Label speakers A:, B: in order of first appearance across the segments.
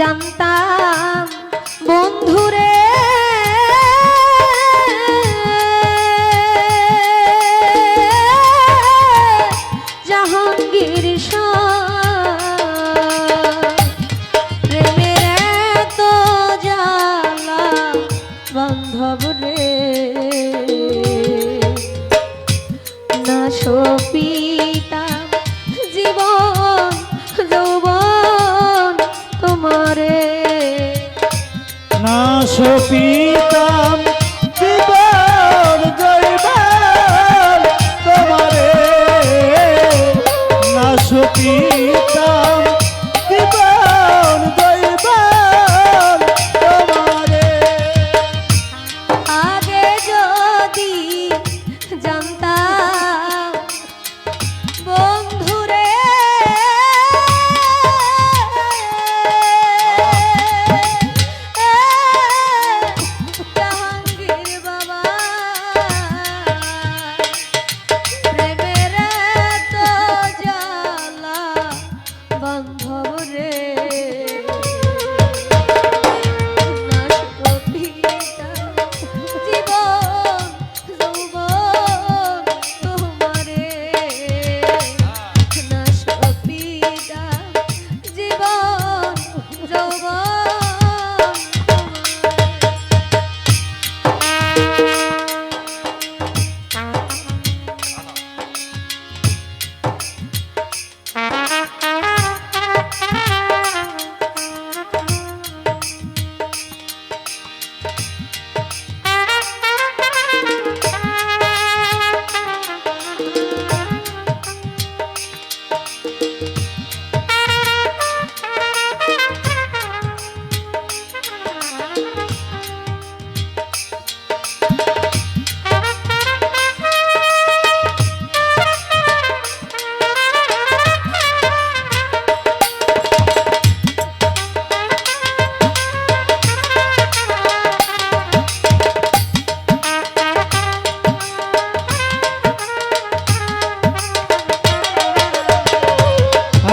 A: জানতাম বন্ধুরে। জাহাঙ্গীর প্রেমের তো বান্ধব রে।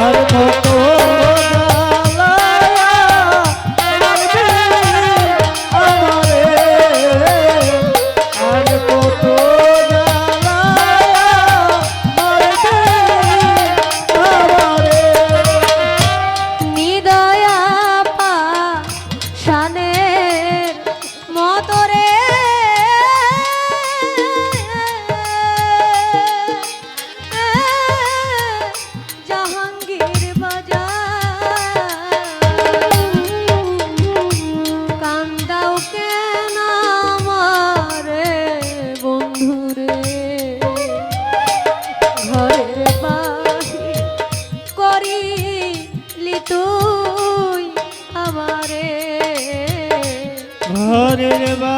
A: ধর্ম রে বা